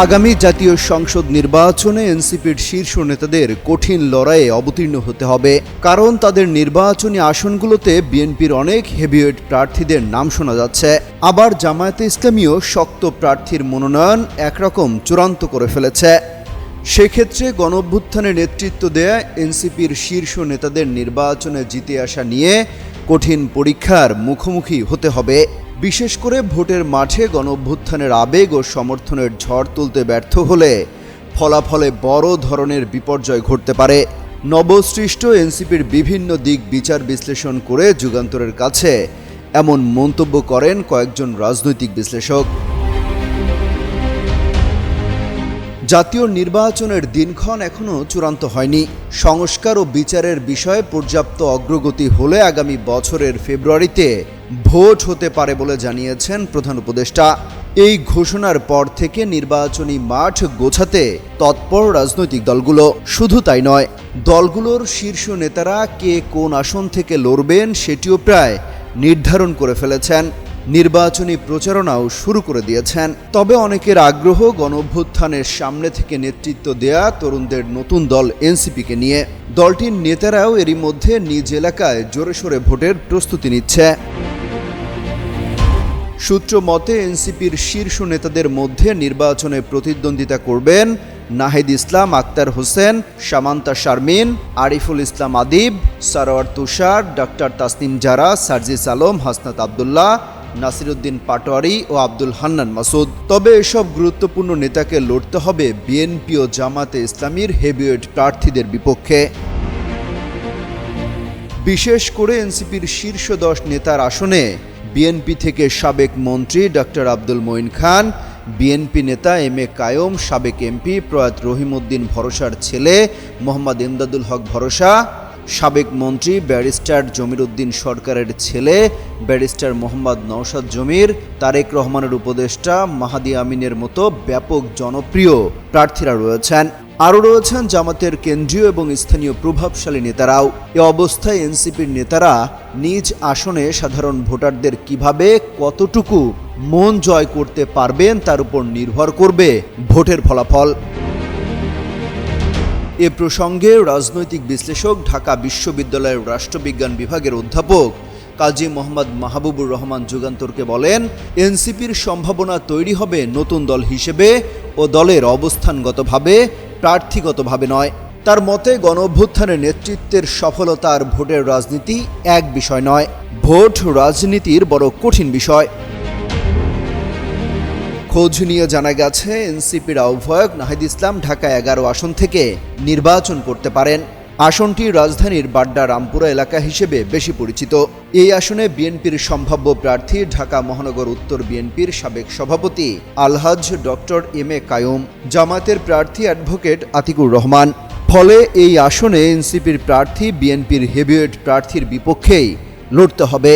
আগামী জাতীয় সংসদ নির্বাচনে এনসিপির শীর্ষ নেতাদের কঠিন লড়াইয়ে অবতীর্ণ হতে হবে, কারণ তাদের নির্বাচনী আসনগুলোতে বিএনপির অনেক হেভিওয়েট প্রার্থীদের নাম শোনা যাচ্ছে। আবার জামায়াতে ইসলামীও শক্ত প্রার্থীর মনোনয়ন একরকম চূড়ান্ত করে ফেলেছে। সেক্ষেত্রে গণঅভ্যুত্থানে নেতৃত্ব দেয়া এনসিপির শীর্ষ নেতাদের নির্বাচনে জিতে আসা নিয়ে কঠিন পরীক্ষার মুখোমুখি হতে হবে। বিশেষ করে ভোটের মাঠে গণভ্যুত্থানের আবেগ ও সমর্থনের ঝড় তুলতে ব্যর্থ হলে ফলাফলে বড় ধরনের বিপর্যয় ঘটতে পারে। নবসৃষ্ট এনসিপির বিভিন্ন দিক বিচার বিশ্লেষণ করে যুগান্তরের কাছে এমন মন্তব্য করেন কয়েকজন রাজনৈতিক বিশ্লেষক। জাতীয় নির্বাচনের দিনক্ষণ এখনও চূড়ান্ত হয়নি। সংস্কার ও বিচারের বিষয়ে পর্যাপ্ত অগ্রগতি হলে আগামী বছরের ফেব্রুয়ারিতে ভোট হতে পারে বলে জানিয়েছেন প্রধান উপদেষ্টা। এই ঘোষণার পর থেকে নির্বাচনী মাঠ গোছাতে তৎপর রাজনৈতিক দলগুলো। শুধু তাই নয়, দলগুলোর শীর্ষ নেতারা কে কোন আসন থেকে লড়বেন সেটিও প্রায় নির্ধারণ করে ফেলেছেন। নির্বাচনী প্রচারণাও শুরু করে দিয়েছেন। তবে অনেকের আগ্রহ গণভ্যুত্থানের সামনে থেকে নেতৃত্ব দেয়া তরুণদের নতুন দল এনসিপিকে নিয়ে। দলটির নেতারাও এরই মধ্যে নিজ এলাকায় জোরে সোরে ভোটের প্রস্তুতি নিচ্ছে। সূত্র মতে, এনসিপির শীর্ষ নেতাদের মধ্যে নির্বাচনে প্রতিদ্বন্দ্বিতা করবেন নাহিদ ইসলাম, আক্তার হোসেন, সামান্তা শারমিন, আরিফুল ইসলাম আদিব, সারোয়ার তুষার ডক্টর তাসনিম জারা, সার্জিস আলম, হাসনাত আবদুল্লাহ নাসিরুদ্দিন পাটোয়ারি ও আব্দুল হান্নান মাসুদ। তবে এসব গুরুত্বপূর্ণ নেতাকে লড়তে হবে বিএনপি ও জামাতে ইসলামীর হেভিওয়েট প্রার্থীদের বিপক্ষে। বিশেষ করে এনসিপির শীর্ষ দশ নেতার আসনে বিএনপি থেকে সাবেক মন্ত্রী ডক্টর আব্দুল মঈন খান, বিএনপি নেতা এম এ কায়ম, সাবেক এমপি প্রয়াত রহিমউদ্দিন ভরসার ছেলে মোহাম্মদ ইমদাদুল হক ভরসা সাবেক মন্ত্রী ব্যারিস্টার জমির উদ্দিন সরকারের ছেলে ব্যারিস্টার মোহাম্মদ নওশাদ জমির, তারেক রহমানের উপদেষ্টা মাহাদি আমিনের মতো ব্যাপক জনপ্রিয় প্রার্থীরা রয়েছেন। আরও রয়েছেন জামাতের কেন্দ্রীয় এবং স্থানীয় প্রভাবশালী নেতারাও। এ অবস্থায় এনসিপির নেতারা নিজ আসনে সাধারণ ভোটারদের কীভাবে কতটুকু মন জয় করতে পারবেন তার উপর নির্ভর করবে ভোটের ফলাফল। এ প্রসঙ্গে রাজনৈতিক বিশ্লেষক, ঢাকা বিশ্ববিদ্যালয়ের রাষ্ট্রবিজ্ঞান বিভাগের অধ্যাপক কাজী মোহাম্মদ মাহবুবুর রহমান যুগান্তরকে বলেন, এনসিপির সম্ভাবনা তৈরি হবে নতুন দল হিসেবে ও দলের অবস্থানগতভাবে, প্রার্থীগতভাবে নয়। তার মতে গণ অভ্যুত্থানের নেতৃত্বের সফলতা আর ভোটের রাজনীতি এক বিষয় নয়। ভোট রাজনীতির বড় কঠিন বিষয়। খোঁজ নিয়ে জানা গেছে, এনসিপির আহ্বায়ক নাহিদ ইসলাম ঢাকা এগারো আসন থেকে নির্বাচন করতে পারেন। আসনটি রাজধানীর বাড্ডা রামপুরা এলাকা হিসেবে বেশি পরিচিত। এই আসনে বিএনপির সম্ভাব্য প্রার্থী ঢাকা মহানগর উত্তর বিএনপির সাবেক সভাপতি আলহাজ ডক্টর এম এ কায়ুম জামাতের প্রার্থী অ্যাডভোকেট আতিকুর রহমান। ফলে এই আসনে এনসিপির প্রার্থী বিএনপির হেভিওয়েট প্রার্থীর বিপক্ষেই লড়তে হবে।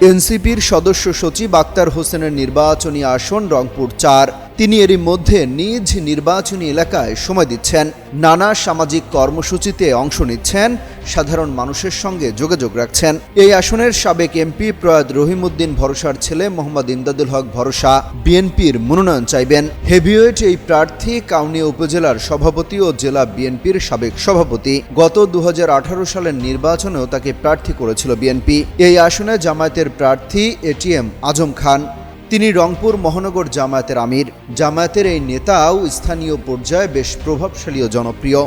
এনসিপির সদস্য সচিব আক্তার হোসেনের নির্বাচনী আসন রংপুর চার। তিনি এরই মধ্যে নিজ নির্বাচনী এলাকায় সময় দিচ্ছেন। নানা সামাজিক কর্মসূচিতে অংশ নিচ্ছেন, সাধারণ মানুষের সঙ্গে যোগাযোগ রাখছেন। এই আসনের সাবেক এমপি প্রয়াত রহিমউদ্দিন ভরসার ছেলে মোহাম্মদ ইমদাদুল হক ভরসা বিএনপির মনোনয়ন চাইবেন। হেভিওয়েট এই প্রার্থী কাউনিয়া উপজেলার সভাপতি ও জেলা বিএনপির সাবেক সভাপতি। গত দু হাজার আঠারো সালের নির্বাচনেও তাকে প্রার্থী করেছিল বিএনপি। এই আসনে জামায়াতের প্রার্থী এটিএম আজম খান। তিনি রংপুর মহানগর জামায়াতের আমির। জামায়াতের এই নেতাও স্থানীয় পর্যায়ে বেশ প্রভাবশালী ও জনপ্রিয়।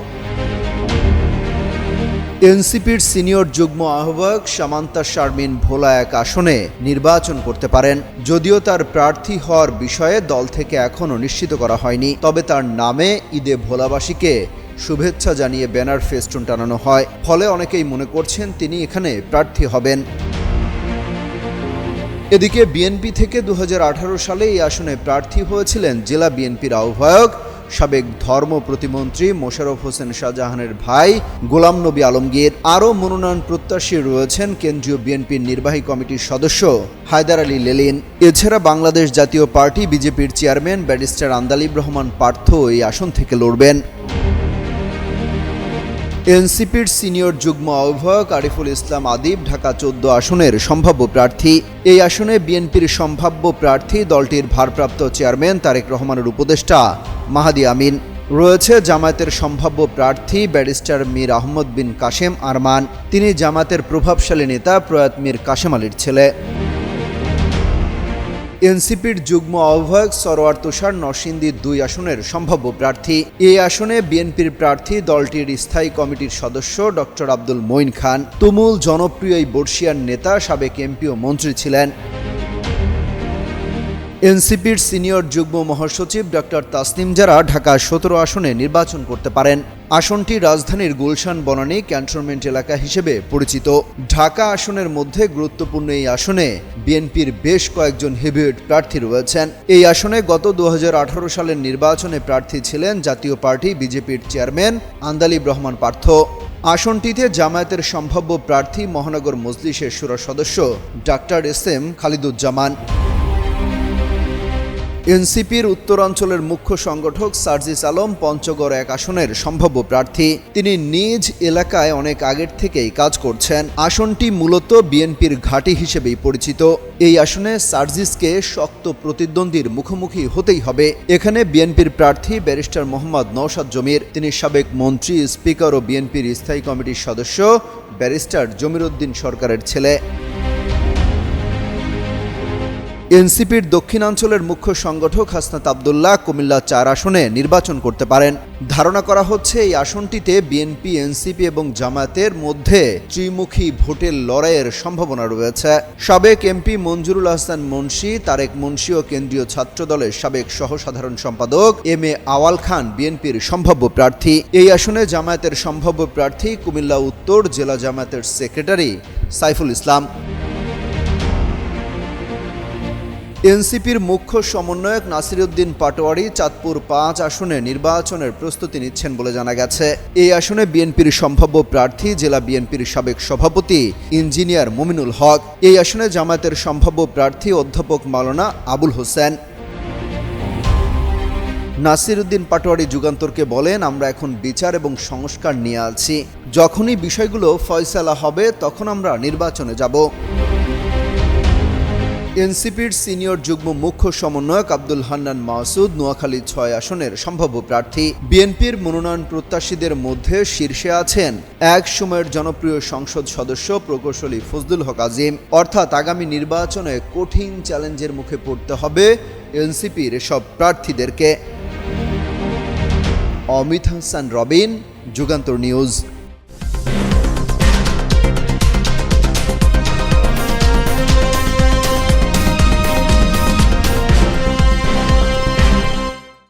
এনসিপির সিনিয়র যুগ্ম আহ্বায়ক সামান্তা শারমিন ভোলা এক আসনে নির্বাচন করতে পারেন। যদিও তার প্রার্থী হওয়ার বিষয়ে দল থেকে এখনও নিশ্চিত করা হয়নি। তবে তার নামে ঈদে ভোলাবাসীকে শুভেচ্ছা জানিয়ে ব্যানার ফেস্টুন টানানো হয়। ফলে অনেকেই মনে করছেন তিনি এখানে প্রার্থী হবেন। এদিকে বিএনপি থেকে দু হাজার আঠারো সালে এই আসনে প্রার্থী হয়েছিলেন জেলা বিএনপির আহ্বায়ক, সাবেক ধর্ম প্রতিমন্ত্রী মোশারফ হোসেন শাহজাহানের ভাই গোলাম নবী আলমগীর। আরও মনোনয়ন প্রত্যাশী রয়েছেন কেন্দ্রীয় বিএনপির নির্বাহী কমিটির সদস্য হায়দার আলী লেলিন। এছাড়া বাংলাদেশ জাতীয় পার্টি বিজেপির চেয়ারম্যান ব্যারিস্টার আন্দালিব রহমান পার্থ এই আসন থেকে লড়বেন। এনসিপির সিনিয়র যুগ্ম আহ্বায়ক আরিফুল ইসলাম আদিব ঢাকা চোদ্দ আসনের সম্ভাব্য প্রার্থী। এই আসনে বিএনপির সম্ভাব্য প্রার্থী দলটির ভারপ্রাপ্ত চেয়ারম্যান তারেক রহমানের উপদেষ্টা মাহাদি আমিন। রয়েছে জামায়াতের সম্ভাব্য প্রার্থী ব্যারিস্টার মীর আহমদ বিন কাশেম আরমান। তিনি জামায়াতের প্রভাবশালী নেতা প্রয়াত মীর কাশেম আলীর ছেলে। এনসিপির যুগ্ম আহ্বায়ক সরোয়ার তুষার নরসিংদী দুই আসনের সম্ভাব্য প্রার্থী। এই আসনে বিএনপির প্রার্থী দলটির স্থায়ী কমিটির সদস্য ডক্টর আব্দুল মঈন খান। তুমুল জনপ্রিয় এই বর্ষিয়ার নেতা সাবেক এমপি ও মন্ত্রী ছিলেন। এনসিপির সিনিয়র যুগ্ম মহাসচিব ডক্টর তাসনিম জারা ঢাকা সতেরো আসনে নির্বাচন করতে পারেন। আসনটি রাজধানীর গুলশান বনানী ক্যান্টনমেন্ট এলাকা হিসেবে পরিচিত। ঢাকা আসনের মধ্যে গুরুত্বপূর্ণ এই আসনে বিএনপির বেশ কয়েকজন হেভিওয়েট প্রার্থী রয়েছেন। এই আসনে গত দু হাজার আঠারো সালের নির্বাচনে প্রার্থী ছিলেন জাতীয় পার্টি বিজেপির চেয়ারম্যান আন্দালিব রহমান পার্থ। আসনটিতে জামায়াতের সম্ভাব্য প্রার্থী মহানগর মজলিসের সুরা সদস্য ডাক্তার এস এম খালিদুজ্জামান। এনসিপির উত্তরাঞ্চলের মুখ্য সংগঠক সার্জিস আলম পঞ্চগড় এক আসনের সম্ভাব্য প্রার্থী। তিনি নিজ এলাকায় অনেক আগের থেকেই কাজ করছেন। আসনটি মূলত বিএনপির ঘাঁটি হিসেবেই পরিচিত। এই আসনে সার্জিসকে শক্ত প্রতিদ্বন্দ্বীর মুখোমুখি হতেই হবে। এখানে বিএনপির প্রার্থী ব্যারিস্টার মোহাম্মদ নওশাদ জমির, তিনি সাবেক মন্ত্রী, স্পিকার ও বিএনপির স্থায়ী কমিটির সদস্য, ব্যারিস্টার জমিরুদ্দিন সরকারের ছেলে। এনসিপির দক্ষিণাঞ্চলের মুখ্য সংগঠক হাসনাত আবদুল্লাহ কুমিল্লা চার আসনে নির্বাচন করতে পারেন। ধারণা করা হচ্ছে, এই আসনটিতে বিএনপি, এনসিপি এবং জামায়াতের মধ্যে ত্রিমুখী ভোটের লড়াইয়ের সম্ভাবনা রয়েছে। সাবেক এমপি মঞ্জুরুল হাসান মুন্সি, তারেক মুন্সি ও কেন্দ্রীয় ছাত্র দলের সাবেক সহসাধারণ সম্পাদক এম এ আওয়াল খান বিএনপির সম্ভাব্য প্রার্থী। এই আসনে জামায়াতের সম্ভাব্য প্রার্থী কুমিল্লা উত্তর জেলা জামায়াতের সেক্রেটারি সাইফুল ইসলাম। এনসিপির মুখ্য সমন্বয়ক নাসিরুদ্দিন পাটোয়ারি চাঁদপুর পাঁচ আসনে নির্বাচনের প্রস্তুতি নিচ্ছেন বলে জানা গেছে। এই আসনে বিএনপির সম্ভাব্য প্রার্থী জেলা বিএনপির সাবেক সভাপতি ইঞ্জিনিয়ার মুমিনুল হক, এই আসনে জামায়াতের সম্ভাব্য প্রার্থী অধ্যাপক মাওলানা আবুল হোসেন। নাসিরুদ্দিন পাটোয়ারি যুগান্তরকে বলেন, আমরা এখন বিচার এবং সংস্কার নিয়ে আছি। যখনই বিষয়গুলো ফয়সালা হবে, তখন আমরা নির্বাচনে যাব। এনসিপির সিনিয়র যুগ্ম মুখ্য সমন্বয়ক আব্দুল হান্নান মাসুদ নোয়াখালী ছয় আসনের সম্ভাব্য প্রার্থী। বিএনপির মনোনয়ন প্রত্যাশীদের মধ্যে শীর্ষে আছেন এক সময়ের জনপ্রিয় সংসদ সদস্য প্রকৌশলী ফজলুল হক আজিম। অর্থাৎ আগামী নির্বাচনে কঠিন চ্যালেঞ্জের মুখে পড়তে হবে এনসিপির সব প্রার্থীদেরকে। অমিত হাসান, রবিন, যুগান্তর নিউজ।